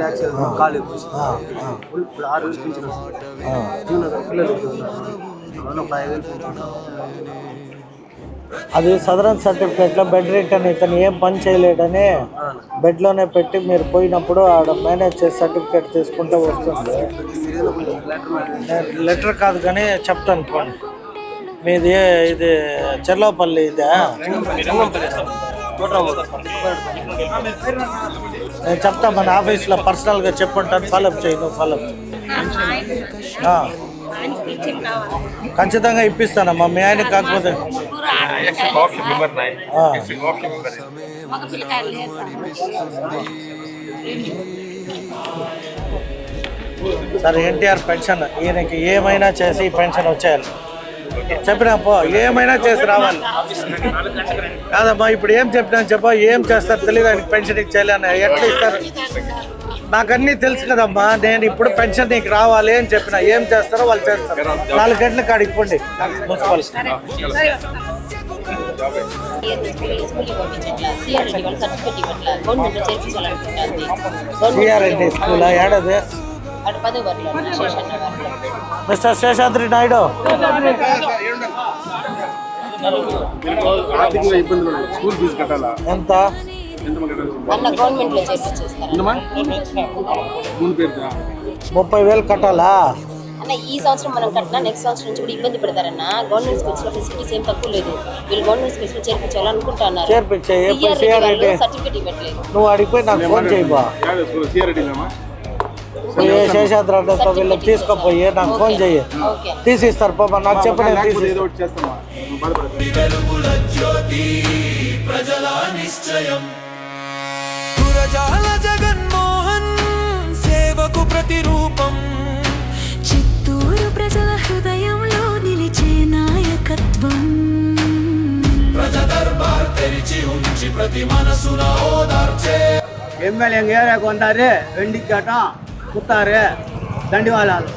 Accident కాలు ఇప్పుడు ఆరు వేలు పిల్లలు ఒక ఐదు వేలు అది సదరన్ సర్టిఫికేట్లో బెడ్ రిటర్న్ ఇతను ఏం పని చేయలేడని బెడ్లోనే పెట్టి మీరు పోయినప్పుడు ఆడ మేనేజ్ చేసి సర్టిఫికేట్ తీసుకుంటే వస్తుంది. లెటర్ కాదు కానీ చెప్తాను పోండి మీది ఇది చెర్లోపల్లి ఇదే? నేను చెప్తా మన ఆఫీస్లో పర్సనల్గా చెప్పుంటాను ఫాలోఅప్ చేయి నువ్వు ఫాలోఅప్ ఖచ్చితంగా ఇప్పిస్తానమ్మా మీ ఆయన కాకపోతే. సరే. ఎన్టీఆర్ పెన్షన్ ఈయనకి ఏమైనా చేసి పెన్షన్ వచ్చేయాలి. చెప్పినా పో ఏమైనా చేసి రావాలి. కాదమ్మా ఇప్పుడు ఏం చెప్పినా చెప్పా ఏం చేస్తారు తెలియదు ఆయనకి పెన్షన్ ఇచ్చేయాలి అని ఎట్లా ఇస్తారు? నాకు అన్నీ తెలుసు కదమ్మా నేను ఇప్పుడు పెన్షన్ నీకు రావాలి అని చెప్పిన ఏం చేస్తారో వాళ్ళు చేస్తారు. నాలుగు గంటలకు కాడికి పోండి మున్సిపల్ సిఆర్ఎండి స్కూల్ ఏడాది? మిస్టర్ శేషాద్రి నాయుడు ఆర్థికంగా ఇబ్బందులు. స్కూల్ ఫీజు కట్టాలా? ఎంత? ముప్పై వేలు కట్టాలా? అన్న ఈ సంవత్సరం మనం కట్టినా నెక్స్ట్ సంవత్సరం నుంచి కూడా ఇబ్బంది పడతారన్న. గవర్నమెంట్ స్కూల్స్లో ఫెసిలిటీస్ ఏం తక్కువ లేదు. వీళ్ళు గవర్నమెంట్ స్కూల్స్లో చేర్పించాలనుకుంటున్నారు చేర్పించే సర్టిఫికేట్ ఇవ్వట్లేదు. నువ్వు అడిగిపోయి నాకు ఫోన్ చేయబా. ఏ శేషాద్రి అంటే వీళ్ళకి తీసుకోపోయి నాకు ఫోన్ చెయ్యి. ఓకే. తీసిస్తారు పాప నాకు చెప్పండి తీసి జగన్మోహన్ సేవకు ప్రతిరూపం. చిత్తూరు ప్రజల హృదయంలో నిలిచే నాయకత్వం. ఎమ్మెల్యే ఏరియాకు వందారు వెండి పుత్తారే దండివాలాలు